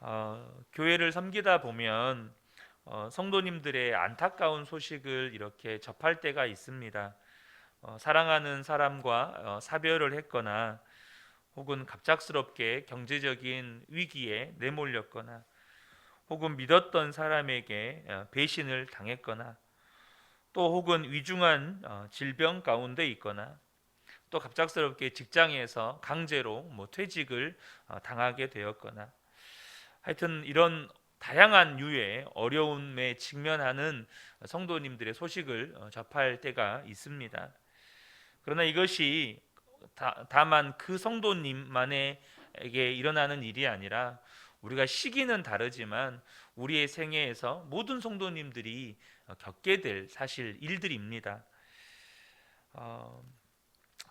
어, 교회를 섬기다 보면 어, 성도님들의 안타까운 소식을 이렇게 접할 때가 있습니다. 어, 사랑하는 사람과 어, 사별을 했거나 혹은 갑작스럽게 경제적인 위기에 내몰렸거나 혹은 믿었던 사람에게 어, 배신을 당했거나 또 혹은 위중한 어, 질병 가운데 있거나 또 갑작스럽게 직장에서 강제로 뭐 퇴직을 어, 당하게 되었거나 하여튼 이런 다양한 유의 어려움에 직면하는 성도님들의 소식을 어, 접할 때가 있습니다. 그러나 이것이 다, 다만 그 성도님만에게 일어나는 일이 아니라 우리가 시기는 다르지만 우리의 생애에서 모든 성도님들이 어, 겪게 될 사실 일들입니다. 어,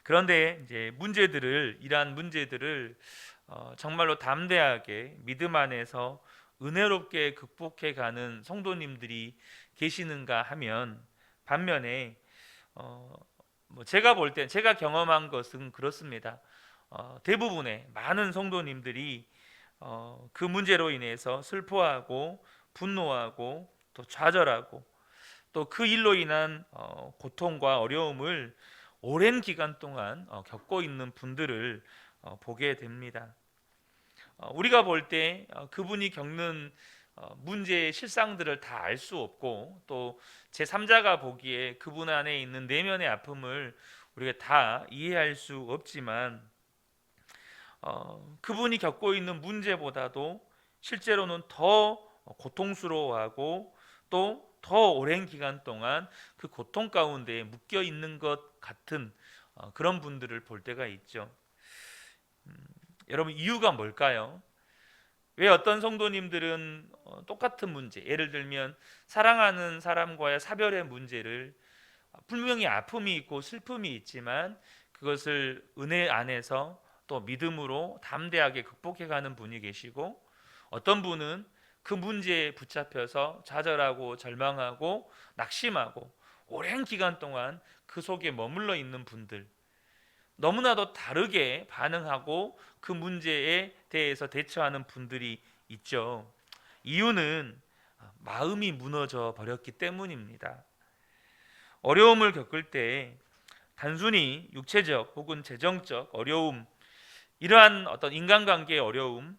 그런데 이제 문제들을 이러한 문제들을 어, 정말로 담대하게 믿음 안에서 은혜롭게 극복해 가는 성도님들이 계시는가 하면 반면에 어, 뭐 제가 볼 때 제가 경험한 것은 그렇습니다. 어, 대부분의 많은 성도님들이 어, 그 문제로 인해서 슬퍼하고 분노하고 또 좌절하고 또 그 일로 인한 어, 고통과 어려움을 오랜 기간 동안 어, 겪고 있는 분들을 어, 보게 됩니다. 어, 우리가 볼 때 그분이 겪는 어, 문제의 실상들을 다 알 수 없고 또 제3자가 보기에 그분 안에 있는 내면의 아픔을 우리가 다 이해할 수 없지만 어, 그분이 겪고 있는 문제보다도 실제로는 더 고통스러워하고 또 더 오랜 기간 동안 그 고통 가운데 묶여 있는 것 같은 어, 그런 분들을 볼 때가 있죠. 음, 여러분 이유가 뭘까요? 왜 어떤 성도님들은 어, 똑같은 문제, 예를 들면 사랑하는 사람과의 사별의 문제를 분명히 아픔이 있고 슬픔이 있지만 그것을 은혜 안에서 또 믿음으로 담대하게 극복해가는 분이 계시고 어떤 분은 그 문제에 붙잡혀서 좌절하고 절망하고 낙심하고 오랜 기간 동안 그 속에 머물러 있는 분들 너무나도 다르게 반응하고 그 문제에 대해서 대처하는 분들이 있죠. 이유는 마음이 무너져 버렸기 때문입니다. 어려움을 겪을 때 단순히 육체적 혹은 재정적 어려움 이러한 어떤 인간관계의 어려움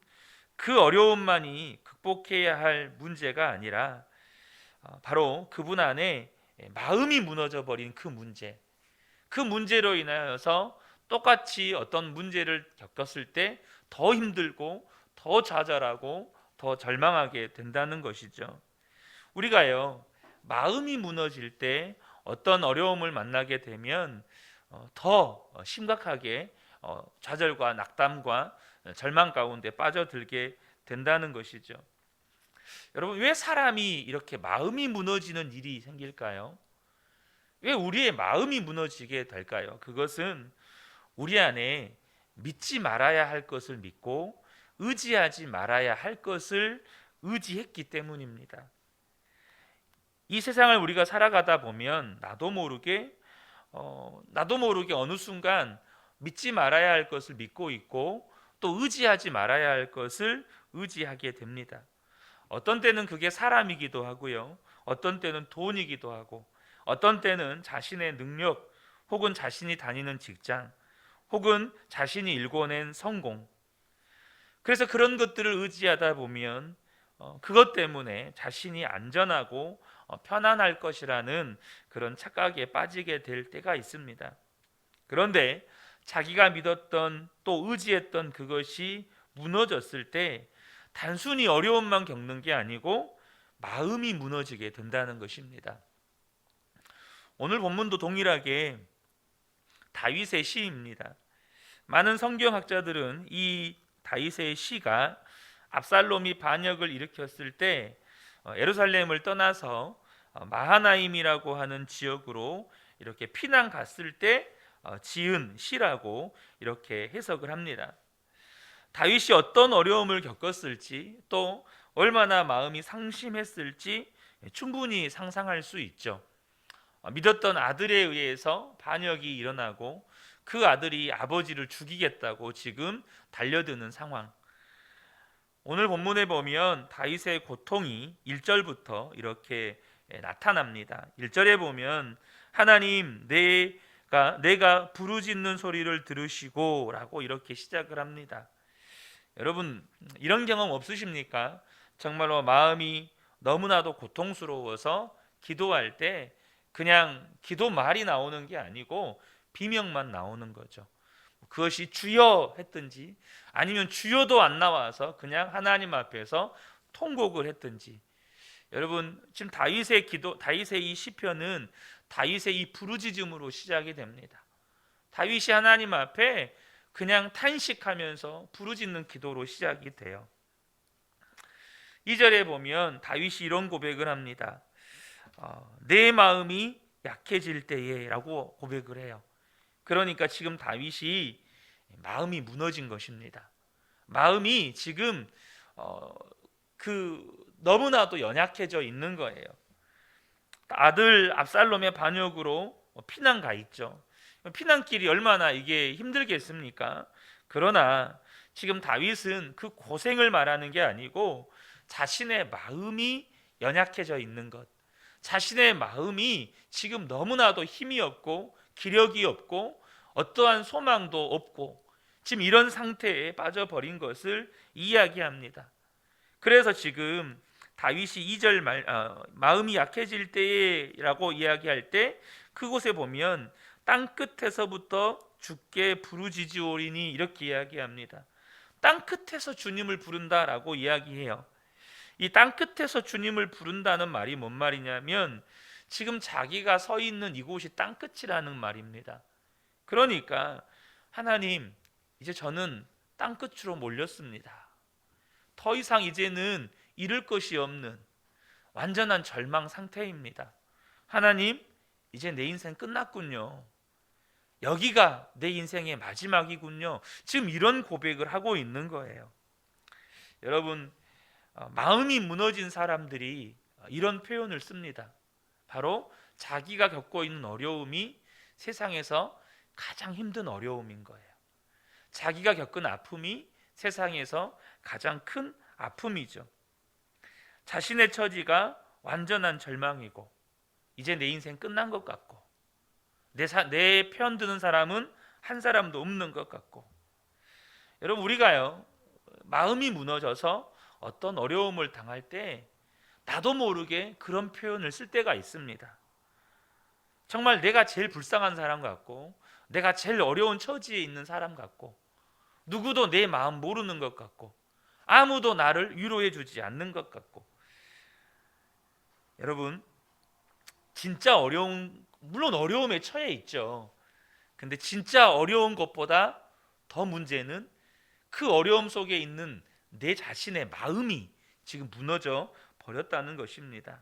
그 어려움만이 극복해야 할 문제가 아니라 어, 바로 그분 안에 마음이 무너져 버린 그 문제 그 문제로 인하여서 똑같이 어떤 문제를 겪었을 때 더 힘들고 더 좌절하고 더 절망하게 된다는 것이죠. 우리가요 마음이 무너질 때 어떤 어려움을 만나게 되면 어, 더 심각하게 어, 좌절과 낙담과 절망 가운데 빠져들게 된다는 것이죠. 여러분 왜 사람이 이렇게 마음이 무너지는 일이 생길까요? 왜 우리의 마음이 무너지게 될까요? 그것은 우리 안에 믿지 말아야 할 것을 믿고 의지하지 말아야 할 것을 의지했기 때문입니다. 이 세상을 우리가 살아가다 보면 나도 모르게 어, 나도 모르게 어느 순간 믿지 말아야 할 것을 믿고 있고 또 의지하지 말아야 할 것을 의지하게 됩니다. 어떤 때는 그게 사람이기도 하고요. 어떤 때는 돈이기도 하고 어떤 때는 자신의 능력 혹은 자신이 다니는 직장 혹은 자신이 일궈낸 성공 그래서 그런 것들을 의지하다 보면 어, 그것 때문에 자신이 안전하고 어, 편안할 것이라는 그런 착각에 빠지게 될 때가 있습니다. 그런데 자기가 믿었던 또 의지했던 그것이 무너졌을 때 단순히 어려움만 겪는 게 아니고 마음이 무너지게 된다는 것입니다. 오늘 본문도 동일하게 다윗의 시입니다. 많은 성경학자들은 이 다윗의 시가 압살롬이 반역을 일으켰을 때 어, 예루살렘을 떠나서 어, 마하나임이라고 하는 지역으로 이렇게 피난 갔을 때 어, 지은 시라고 이렇게 해석을 합니다. 다윗이 어떤 어려움을 겪었을지 또 얼마나 마음이 상심했을지 충분히 상상할 수 있죠. 믿었던 아들에 의해서 반역이 일어나고 그 아들이 아버지를 죽이겠다고 지금 달려드는 상황. 오늘 본문에 보면 다윗의 고통이 1절부터 이렇게 예, 나타납니다. 1절에 보면 하나님 내가 내가 부르짖는 소리를 들으시고라고 이렇게 시작을 합니다. 여러분 이런 경험 없으십니까? 정말로 마음이 너무나도 고통스러워서 기도할 때 그냥 기도 말이 나오는 게 아니고 비명만 나오는 거죠. 그것이 주여 했든지 아니면 주여도 안 나와서 그냥 하나님 앞에서 통곡을 했든지 여러분 지금 다윗의 기도 다윗의 이 시편은 다윗의 이 부르짖음으로 시작이 됩니다. 다윗이 하나님 앞에 그냥 탄식하면서 부르짖는 기도로 시작이 돼요. 2절에 보면 다윗이 이런 고백을 합니다. 어, 내 마음이 약해질 때에라고 고백을 해요. 그러니까 지금 다윗이 마음이 무너진 것입니다. 마음이 지금 어, 그 너무나도 연약해져 있는 거예요. 아들 압살롬의 반역으로 피난 가 있죠. 피난길이 얼마나 이게 힘들겠습니까? 그러나 지금 다윗은 그 고생을 말하는 게 아니고 자신의 마음이 연약해져 있는 것, 자신의 마음이 지금 너무나도 힘이 없고 기력이 없고 어떠한 소망도 없고 지금 이런 상태에 빠져버린 것을 이야기합니다. 그래서 지금 다윗이 2절 말, 어, 마음이 약해질 때라고 이야기할 때 그곳에 보면 땅 끝에서부터 주께 부르짖으오리니 이렇게 이야기합니다. 땅 끝에서 주님을 부른다라고 이야기해요. 이 땅 끝에서 주님을 부른다는 말이 뭔 말이냐면 지금 자기가 서 있는 이곳이 땅 끝이라는 말입니다. 그러니까 하나님 이제 저는 땅 끝으로 몰렸습니다. 더 이상 이제는 잃을 것이 없는 완전한 절망 상태입니다. 하나님 이제 내 인생 끝났군요. 여기가 내 인생의 마지막이군요. 지금 이런 고백을 하고 있는 거예요. 여러분 어, 마음이 무너진 사람들이 이런 표현을 씁니다. 바로 자기가 겪고 있는 어려움이 세상에서 가장 힘든 어려움인 거예요. 자기가 겪은 아픔이 세상에서 가장 큰 아픔이죠. 자신의 처지가 완전한 절망이고 이제 내 인생 끝난 것 같고 내편 드는 사람은 한 사람도 없는 것 같고 여러분 우리가요 마음이 무너져서 어떤 어려움을 당할 때 나도 모르게 그런 표현을 쓸 때가 있습니다. 정말 내가 제일 불쌍한 사람 같고 내가 제일 어려운 처지에 있는 사람 같고 누구도 내 마음 모르는 것 같고 아무도 나를 위로해 주지 않는 것 같고 여러분 진짜 어려운 물론 어려움에 처해 있죠. 근데 진짜 어려운 것보다 더 문제는 그 어려움 속에 있는 내 자신의 마음이 지금 무너져 버렸다는 것입니다.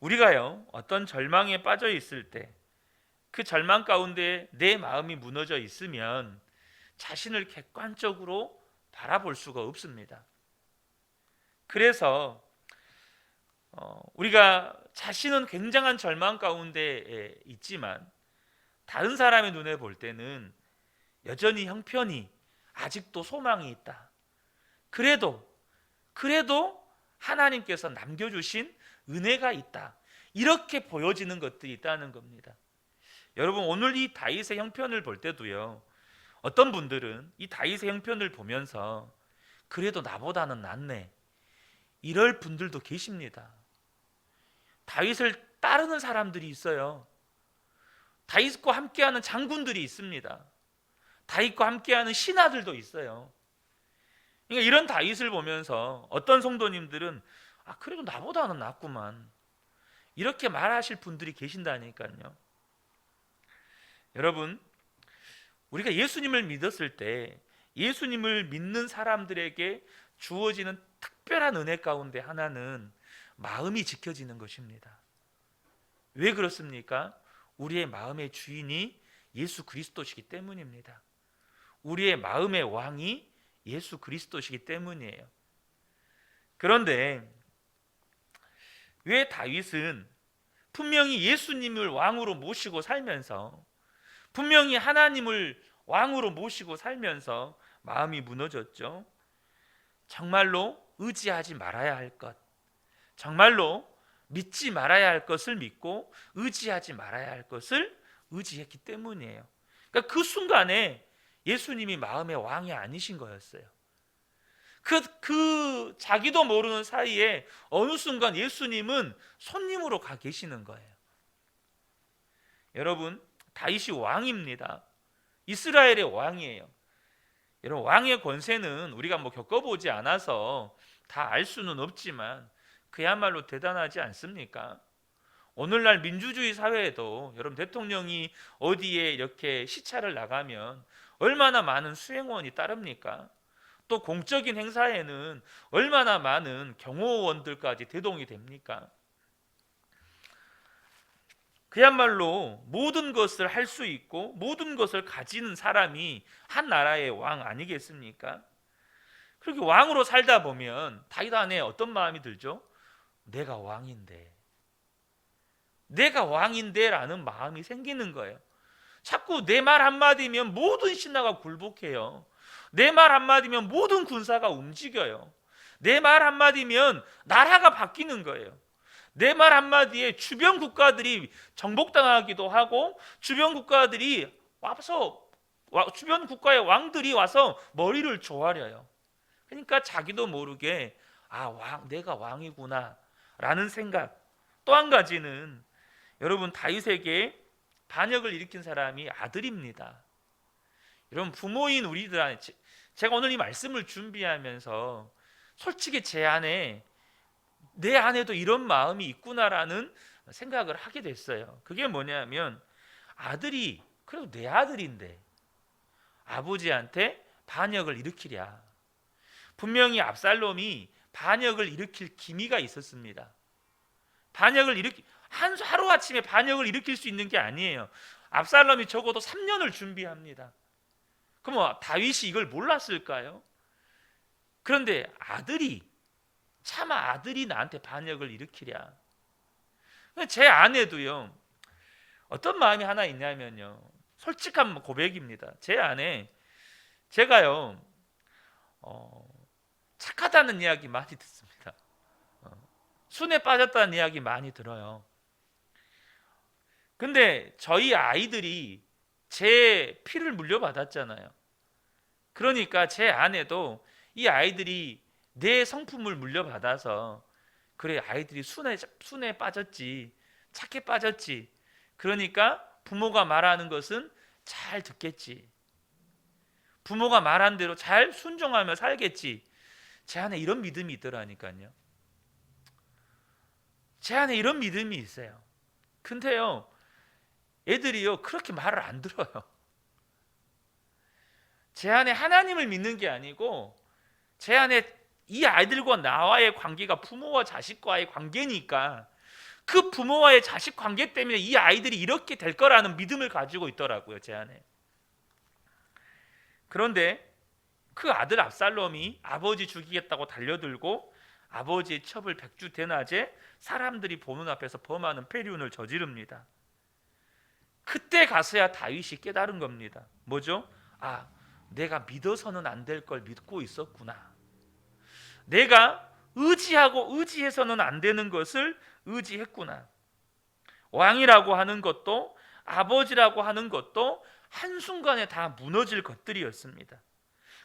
우리가요, 어떤 절망에 빠져 있을 때, 그 절망 가운데 내 마음이 무너져 있으면 자신을 객관적으로 바라볼 수가 없습니다. 그래서 어, 우리가 자신은 굉장한 절망 가운데 있지만 다른 사람의 눈에 볼 때는 여전히 형편이 아직도 소망이 있다. 그래도 그래도 하나님께서 남겨주신 은혜가 있다. 이렇게 보여지는 것들이 있다는 겁니다. 여러분 오늘 이 다윗의 형편을 볼 때도요. 어떤 분들은 이 다윗의 형편을 보면서 그래도 나보다는 낫네. 이럴 분들도 계십니다. 다윗을 따르는 사람들이 있어요. 다윗과 함께하는 장군들이 있습니다. 다윗과 함께하는 신하들도 있어요. 그러니까 이런 다윗을 보면서 어떤 성도님들은 아 그래도 나보다는 낫구만 이렇게 말하실 분들이 계신다니까요. 여러분 우리가 예수님을 믿었을 때 예수님을 믿는 사람들에게 주어지는 특별한 은혜 가운데 하나는 마음이 지켜지는 것입니다. 왜 그렇습니까? 우리의 마음의 주인이 예수 그리스도시기 때문입니다. 우리의 마음의 왕이 예수 그리스도시기 때문이에요. 그런데 왜 다윗은 분명히 예수님을 왕으로 모시고 살면서 분명히 하나님을 왕으로 모시고 살면서 마음이 무너졌죠. 정말로 의지하지 말아야 할 것, 정말로 믿지 말아야 할 것을 믿고 의지하지 말아야 할 것을 의지했기 때문이에요. 그러니까 그 순간에 예수님이 마음의 왕이 아니신 거였어요. 그, 그 자기도 모르는 사이에 어느 순간 예수님은 손님으로 가 계시는 거예요. 여러분, 다윗이 왕입니다. 이스라엘의 왕이에요. 여러분, 왕의 권세는 우리가 뭐 겪어보지 않아서 다 알 수는 없지만 그야말로 대단하지 않습니까? 오늘날 민주주의 사회에도 여러분 대통령이 어디에 이렇게 시차를 나가면 얼마나 많은 수행원이 따릅니까? 또 공적인 행사에는 얼마나 많은 경호원들까지 대동이 됩니까? 그야말로 모든 것을 할 수 있고 모든 것을 가지는 사람이 한 나라의 왕 아니겠습니까? 그렇게 왕으로 살다 보면 다윗 안에 어떤 마음이 들죠? 내가 왕인데 내가 왕인데라는 마음이 생기는 거예요. 자꾸 내 말 한마디면 모든 신하가 굴복해요. 내 말 한마디면 모든 군사가 움직여요. 내 말 한마디면 나라가 바뀌는 거예요. 내 말 한마디에 주변 국가들이 정복당하기도 하고 주변 국가들이 와서 주변 국가의 왕들이 와서 머리를 조아려요. 그러니까 자기도 모르게 아, 왕 내가 왕이구나라는 생각. 또 한 가지는 여러분 다윗에게 반역을 일으킨 사람이 아들입니다. 여러분 부모인 우리들한테 제가 오늘 이 말씀을 준비하면서 솔직히 제 안에 내 안에도 이런 마음이 있구나라는 생각을 하게 됐어요. 그게 뭐냐면 아들이 그래도 내 아들인데 아버지한테 반역을 일으키랴. 분명히 압살롬이 반역을 일으킬 기미가 있었습니다. 반역을 일으키 한 하루 아침에 반역을 일으킬 수 있는 게 아니에요. 압살롬이 적어도 3년을 준비합니다. 그럼 뭐 다윗이 이걸 몰랐을까요? 그런데 아들이 차마 아들이 나한테 반역을 일으키랴. 제 아내도요. 어떤 마음이 하나 있냐면요. 솔직한 고백입니다. 제 아내 제가요. 어, 착하다는 이야기 많이 듣습니다. 어, 순에 빠졌다는 이야기 많이 들어요. 근데 저희 아이들이 제 피를 물려받았잖아요. 그러니까 제 아내도 이 아이들이 내 성품을 물려받아서 그래 아이들이 순에 순에 빠졌지 착해 빠졌지. 그러니까 부모가 말하는 것은 잘 듣겠지. 부모가 말한 대로 잘 순종하며 살겠지. 제 안에 이런 믿음이 있더라니까요. 제 안에 이런 믿음이 있어요. 근데요 애들이요 그렇게 말을 안 들어요 제 안에 하나님을 믿는 게 아니고 제 안에 이 아이들과 나와의 관계가 부모와 자식과의 관계니까 그 부모와의 자식 관계 때문에 이 아이들이 이렇게 될 거라는 믿음을 가지고 있더라고요, 제 안에. 그런데 그 아들 압살롬이 아버지 죽이겠다고 달려들고 아버지의 첩을 백주 대낮에 사람들이 보는 앞에서 범하는 폐륜을 저지릅니다. 그때 가서야 다윗이 깨달은 겁니다. 뭐죠? 아, 내가 믿어서는 안 될 걸 믿고 있었구나. 내가 의지하고 의지해서는 안 되는 것을 의지했구나. 왕이라고 하는 것도 아버지라고 하는 것도 한순간에 다 무너질 것들이었습니다.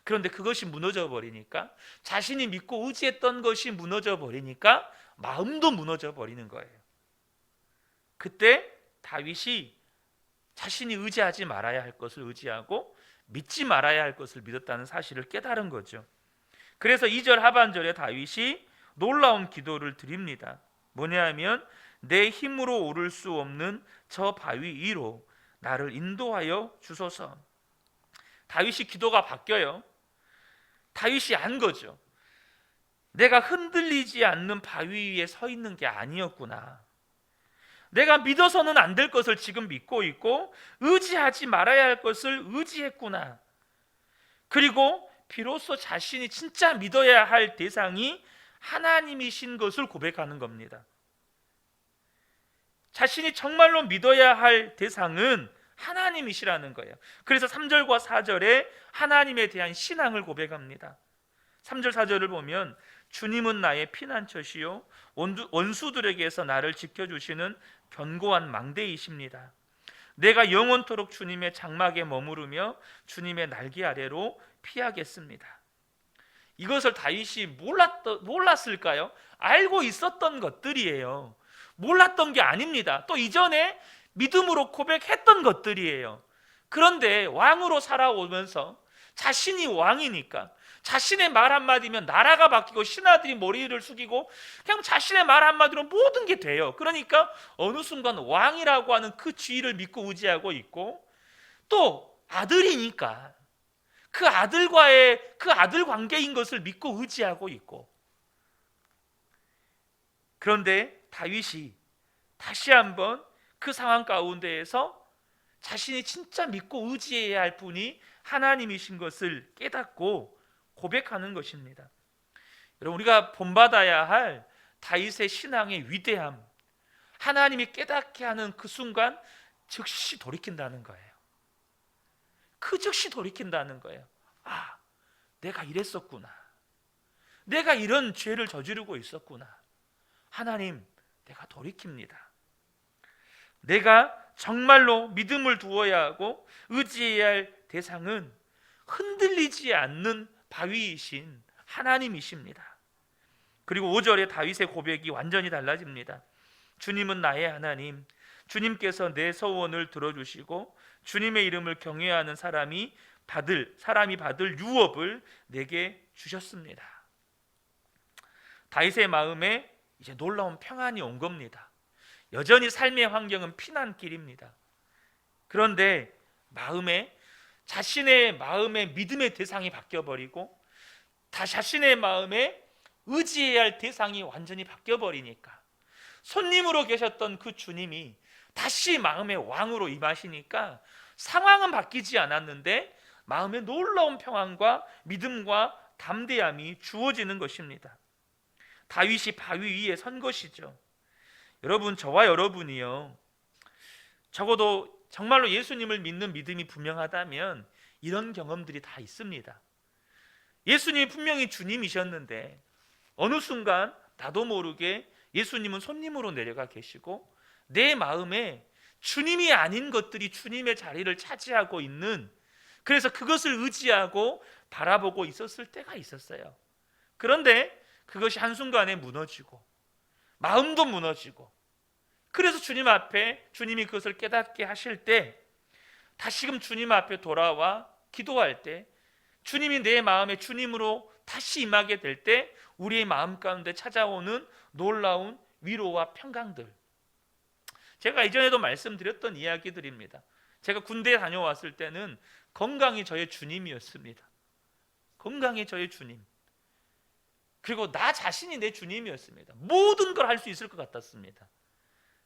그런데 그것이 무너져 버리니까 자신이 믿고 의지했던 것이 무너져 버리니까 마음도 무너져 버리는 거예요. 그때 다윗이 자신이 의지하지 말아야 할 것을 의지하고 믿지 말아야 할 것을 믿었다는 사실을 깨달은 거죠. 그래서 2절 하반절에 다윗이 놀라운 기도를 드립니다. 뭐냐하면 내 힘으로 오를 수 없는 저 바위 위로 나를 인도하여 주소서. 다윗이 기도가 바뀌어요. 다윗이 안 거죠. 내가 흔들리지 않는 바위 위에 서 있는 게 아니었구나. 내가 믿어서는 안 될 것을 지금 믿고 있고 의지하지 말아야 할 것을 의지했구나. 그리고 비로소 자신이 진짜 믿어야 할 대상이 하나님이신 것을 고백하는 겁니다. 자신이 정말로 믿어야 할 대상은 하나님이시라는 거예요. 그래서 3절과 4절에 하나님에 대한 신앙을 고백합니다. 3절 4절을 보면 주님은 나의 피난처시요 원수들에게서 나를 지켜주시는 견고한 망대이십니다. 내가 영원토록 주님의 장막에 머무르며 주님의 날개 아래로 피하겠습니다. 이것을 다윗이 몰랐, 몰랐을까요? 알고 있었던 것들이에요. 몰랐던 게 아닙니다. 또 이전에 믿음으로 고백했던 것들이에요. 그런데 왕으로 살아오면서 자신이 왕이니까 자신의 말 한마디면 나라가 바뀌고 신하들이 머리를 숙이고 그냥 자신의 말 한마디로 모든 게 돼요. 그러니까 어느 순간 왕이라고 하는 그 지위를 믿고 의지하고 있고 또 아들이니까 그 아들과의 그 아들 관계인 것을 믿고 의지하고 있고 그런데 다윗이 다시 한번 그 상황 가운데에서 자신이 진짜 믿고 의지해야 할 분이 하나님이신 것을 깨닫고 고백하는 것입니다. 여러분 우리가 본받아야 할 다윗의 신앙의 위대함, 하나님이 깨닫게 하는 그 순간 즉시 돌이킨다는 거예요. 그 즉시 돌이킨다는 거예요. 아, 내가 이랬었구나. 내가 이런 죄를 저지르고 있었구나. 하나님, 내가 돌이킵니다. 내가 정말로 믿음을 두어야 하고 의지해야 할 대상은 흔들리지 않는 바위이신 하나님이십니다. 그리고 5절에 다윗의 고백이 완전히 달라집니다. 주님은 나의 하나님, 주님께서 내 소원을 들어주시고 주님의 이름을 경외하는 사람이 받을 사람이 받을 유업을 내게 주셨습니다. 다윗의 마음에 이제 놀라운 평안이 온 겁니다. 여전히 삶의 환경은 피난길입니다. 그런데 마음에 자신의 마음의 믿음의 대상이 바뀌어 버리고 다 자신의 마음에 의지해야 할 대상이 완전히 바뀌어 버리니까 손님으로 계셨던 그 주님이 다시 마음의 왕으로 임하시니까 상황은 바뀌지 않았는데 마음에 놀라운 평안과 믿음과 담대함이 주어지는 것입니다. 다윗이 바위 위에 선 것이죠. 여러분 저와 여러분이요. 적어도 정말로 예수님을 믿는 믿음이 분명하다면 이런 경험들이 다 있습니다. 예수님이 분명히 주님이셨는데 어느 순간 나도 모르게 예수님은 손님으로 내려가 계시고 내 마음에 주님이 아닌 것들이 주님의 자리를 차지하고 있는 그래서 그것을 의지하고 바라보고 있었을 때가 있었어요. 그런데 그것이 한순간에 무너지고 마음도 무너지고 그래서 주님 앞에 주님이 그것을 깨닫게 하실 때 다시금 주님 앞에 돌아와 기도할 때 주님이 내 마음에 주님으로 다시 임하게 될 때 우리의 마음 가운데 찾아오는 놀라운 위로와 평강들 제가 이전에도 말씀드렸던 이야기들입니다. 제가 군대에 다녀왔을 때는 건강이 저의 주님이었습니다. 건강이 저의 주님. 그리고 나 자신이 내 주님이었습니다. 모든 걸 할 수 있을 것 같았습니다.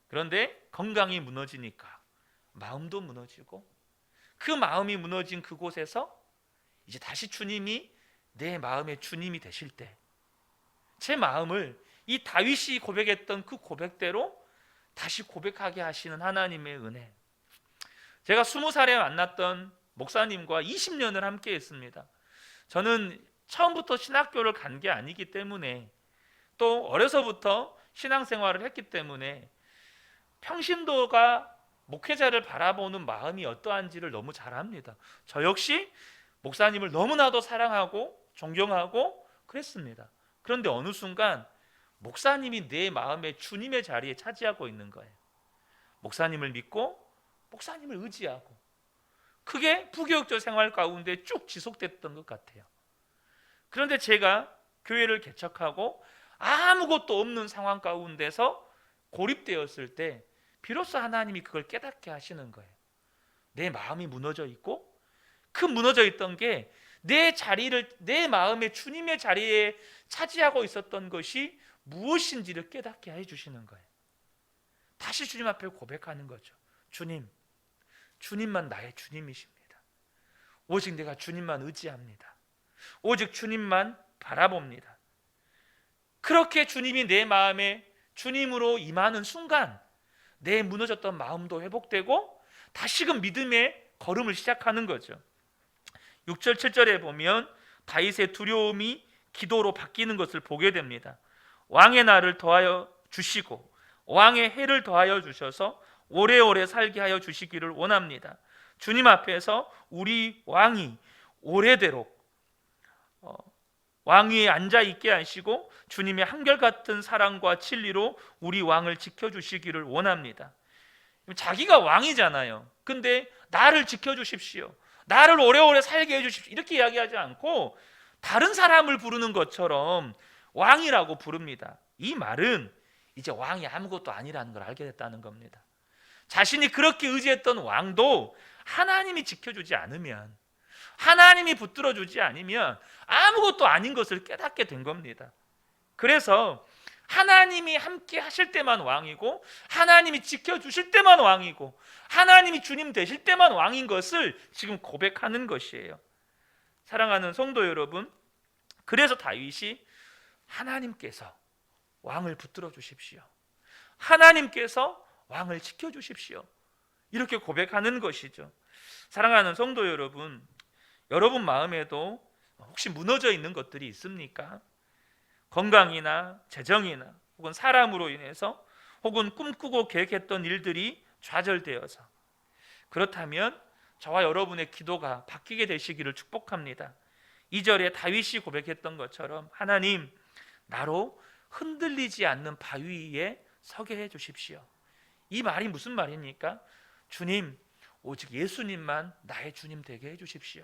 그런데 건강이 무너지니까 마음도 무너지고 그 마음이 무너진 그곳에서 이제 다시 주님이 내 마음의 주님이 되실 때 제 마음을 이 다윗이 고백했던 그 고백대로 다시 고백하게 하시는 하나님의 은혜. 제가 스무 살에 만났던 목사님과 20년을 함께 했습니다. 저는 처음부터 신학교를 간 게 아니기 때문에 또 어려서부터 신앙생활을 했기 때문에 평신도가 목회자를 바라보는 마음이 어떠한지를 너무 잘 압니다. 저 역시 목사님을 너무나도 사랑하고 존경하고 그랬습니다. 그런데 어느 순간 목사님이 내 마음에 주님의 자리에 차지하고 있는 거예요. 목사님을 믿고 목사님을 의지하고 그게 부교육적 생활 가운데 쭉 지속됐던 것 같아요. 그런데 제가 교회를 개척하고 아무것도 없는 상황 가운데서 고립되었을 때 비로소 하나님이 그걸 깨닫게 하시는 거예요. 내 마음이 무너져 있고 그 무너져 있던 게 내 자리를 내 마음의 주님의 자리에 차지하고 있었던 것이 무엇인지를 깨닫게 해 주시는 거예요. 다시 주님 앞에 고백하는 거죠. 주님, 주님만 나의 주님이십니다. 오직 내가 주님만 의지합니다. 오직 주님만 바라봅니다. 그렇게 주님이 내 마음에 주님으로 임하는 순간 내 무너졌던 마음도 회복되고 다시금 믿음의 걸음을 시작하는 거죠. 6절 7절에 보면 다윗의 두려움이 기도로 바뀌는 것을 보게 됩니다. 왕의 날을 더하여 주시고 왕의 해를 더하여 주셔서 오래오래 살게 하여 주시기를 원합니다. 주님 앞에서 우리 왕이 오래도록 어, 왕위에 앉아 있게 하시고 주님의 한결같은 사랑과 진리로 우리 왕을 지켜 주시기를 원합니다. 자기가 왕이잖아요. 근데 나를 지켜 주십시오. 나를 오래오래 살게 해 주십시오. 이렇게 이야기하지 않고 다른 사람을 부르는 것처럼 왕이라고 부릅니다. 이 말은 이제 왕이 아무것도 아니라는 걸 알게 됐다는 겁니다. 자신이 그렇게 의지했던 왕도 하나님이 지켜주지 않으면 하나님이 붙들어 주지 않으면 아무것도 아닌 것을 깨닫게 된 겁니다. 그래서 하나님이 함께 하실 때만 왕이고 하나님이 지켜 주실 때만 왕이고 하나님이 주님 되실 때만 왕인 것을 지금 고백하는 것이에요. 사랑하는 성도 여러분, 그래서 다윗이 하나님께서 왕을 붙들어 주십시오. 하나님께서 왕을 지켜 주십시오. 이렇게 고백하는 것이죠. 사랑하는 성도 여러분, 여러분 마음에도 혹시 무너져 있는 것들이 있습니까? 건강이나 재정이나 혹은 사람으로 인해서 혹은 꿈꾸고 계획했던 일들이 좌절되어서 그렇다면 저와 여러분의 기도가 바뀌게 되시기를 축복합니다. 2절에 다윗이 고백했던 것처럼 하나님 나로 흔들리지 않는 바위 위에 서게 해 주십시오. 이 말이 무슨 말입니까? 주님 오직 예수님만 나의 주님 되게 해 주십시오.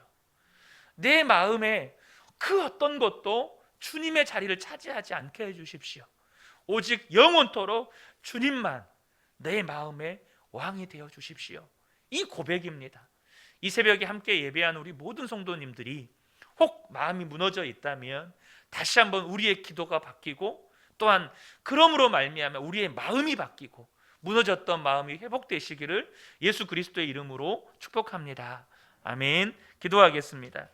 내 마음에 그 어떤 것도 주님의 자리를 차지하지 않게 해 주십시오. 오직 영원토록 주님만 내 마음의 왕이 되어 주십시오. 이 고백입니다. 이 새벽에 함께 예배한 우리 모든 성도님들이 혹 마음이 무너져 있다면 다시 한번 우리의 기도가 바뀌고 또한 그러므로 말미암아 우리의 마음이 바뀌고 무너졌던 마음이 회복되시기를 예수 그리스도의 이름으로 축복합니다. 아멘. 기도하겠습니다.